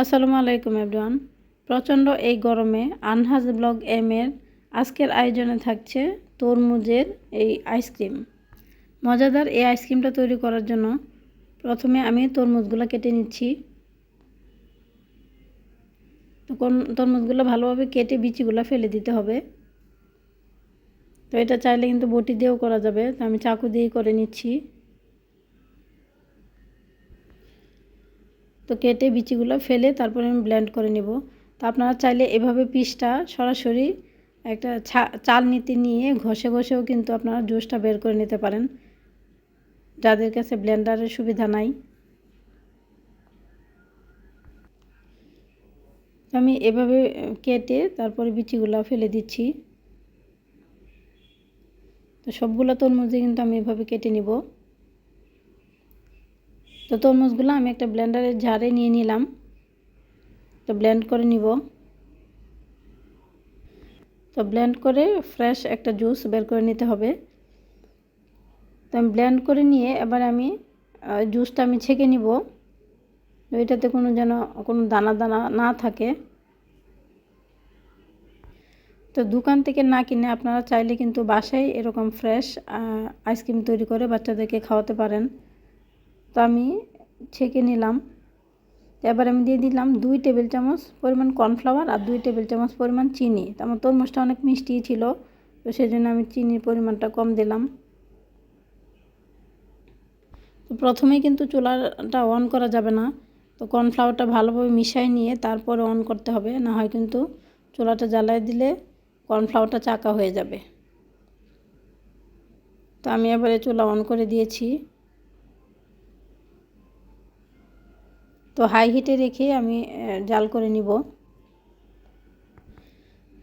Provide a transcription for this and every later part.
আসসালামু আলাইকুম এভরিওয়ান। প্রচণ্ড এই গরমে আনহাজ ব্লগ এম এর আজকের আয়োজনে থাকছে তরমুজের এই আইসক্রিম মজাদার এই আইসক্রিমটা তৈরি করার জন্য প্রথমে আমি তরমুজগুলো কেটে নিচ্ছি। তখন তরমুজগুলো ভালোভাবে কেটে বিচিগুলো ফেলে দিতে হবে। তো এটা চাইলে কিন্তু বটি দিয়েও করা যাবে। তো আমি চাকু দিয়েই করে নিচ্ছি। তো কেটে বিচিগুলো ফেলে তারপরে আমি ব্লেন্ড করে নেব। তো আপনারা চাইলে এভাবে পিসটা সরাসরি একটা চাল নিতে নিয়ে ঘষে ঘষেও কিন্তু আপনারা জুসটা বের করে নিতে পারেন। যাদের কাছে ব্লেন্ডারের সুবিধা নাই। আমি এভাবে কেটে তারপরে বিচিগুলো ফেলে দিচ্ছি। তো সবগুলো তরমুজে কিন্তু আমি এভাবে কেটে নিব। তো তরমুজগুলো আমি একটা ব্লেন্ডারের ঝাড়ে নিয়ে নিলাম। তো ব্লেন্ড করে নিব। তো ব্লেন্ড করে ফ্রেশ একটা জুস বের করে নিতে হবে। তো আমি ব্লেন্ড করে নিয়ে এবার আমি জুসটা আমি ছেঁকে নিব। এটাতে কোনো যেন, কোনো দানা দানা না থাকে। তো দোকান থেকে না কিনে আপনারা চাইলে কিন্তু বাসায় এরকম ফ্রেশ আইসক্রিম তৈরি করে বাচ্চাদেরকে খাওয়াতে পারেন। তো আমি ছেঁকে নিলাম। এবার আমি দিয়ে দিলাম দুই টেবিল চামচ পরিমাণ কর্নফ্লাওয়ার আর দুই টেবিল চামচ পরিমাণ চিনি। তো আমার তরমুজটা অনেক মিষ্টি ছিল, তো সেই জন্য আমি চিনির পরিমাণটা কম দিলাম। তো প্রথমেই কিন্তু চুলাটা অন করা যাবে না, তো কর্নফ্লাওয়ারটা ভালোভাবে মিশাই নিয়ে তারপরে অন করতে হবে, না হয় কিন্তু চুলাটা জ্বালায় দিলে কর্নফ্লাওয়ারটা চাকা হয়ে যাবে। তো আমি এবারে চুলা অন করে দিয়েছি। তো হাই হিটে রেখে আমি জাল করে নিব।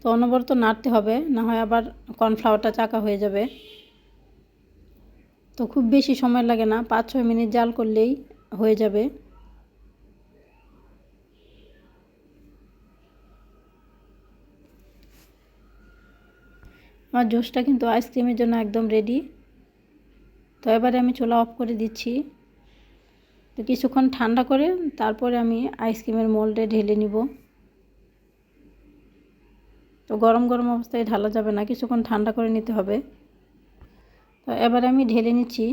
তো অনবরত নাড়তে হবে, না হয় আবার কর্নফ্লাওয়ারটা চাকা হয়ে যাবে। তো খুব বেশি সময় লাগে না পাঁচ ছয় মিনিট জাল করলেই হয়ে যাবে। আমার জুসটা কিন্তু আইসক্রিমের জন্য একদম রেডি তো এবারে আমি চুলা অফ করে দিচ্ছি। তো কিছুক্ষণ ঠান্ডা করে তারপরে আমি আইসক্রিমের মোল্ডে ঢেলে নিব। তো গরম গরম অবস্থায় ঢালা যাবে না, কিছুক্ষণ ঠান্ডা করে নিতে হবে। তো এবারে আমি ঢেলে নিচ্ছি।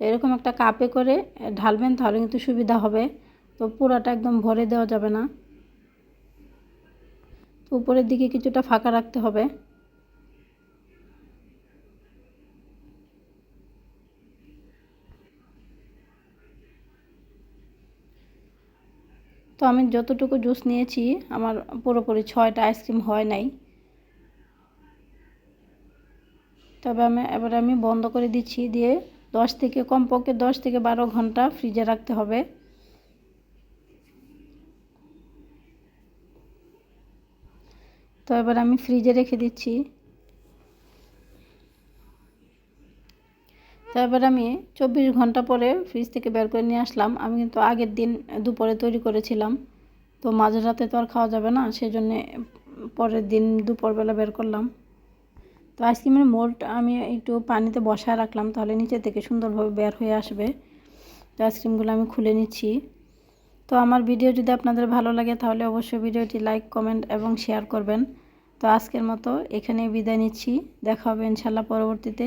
এরকম একটা কাপে করে ঢালবেন তাহলে কিন্তু সুবিধা হবে। তো পুরাটা একদম ভরে দেওয়া যাবে না। উপরের দিকে কিছুটা ফাঁকা রাখতে হবে। তো আমি যতটুকু জুস নিয়েছি, আমার পুরোপুরি ছয়টা আইসক্রিম হয় নাই। তবে আমি, এবার আমি বন্ধ করে দিচ্ছি, দিয়ে দশ থেকে, কমপক্ষে দশ থেকে বারো ঘণ্টা ফ্রিজে রাখতে হবে। তো এবার আমি ফ্রিজে রেখে দিচ্ছি। তারপর আমি চব্বিশ ঘণ্টা পরে ফ্রিজ থেকে বের করে নিয়ে আসলাম। আমি কিন্তু আগের দিন দুপুরে তৈরি করেছিলাম। তো মাঝে রাতে তো আর খাওয়া যাবে না সেই জন্যে পরের দিন দুপুরবেলা বের করলাম। তো আইসক্রিমের মোল্ড আমি একটু পানিতে বসায় রাখলাম, তাহলে নিচে থেকে সুন্দরভাবে বের হয়ে আসবে। তো আইসক্রিমগুলো আমি খুলে নিচ্ছি। তো আমার ভিডিও যদি আপনাদের ভালো লাগে, তাহলে অবশ্যই ভিডিওটি লাইক, কমেন্ট এবং শেয়ার করবেন। তো আজকের মতো এখানে বিদায় নিচ্ছি। দেখা হবে ইনশাল্লাহ পরবর্তীতে।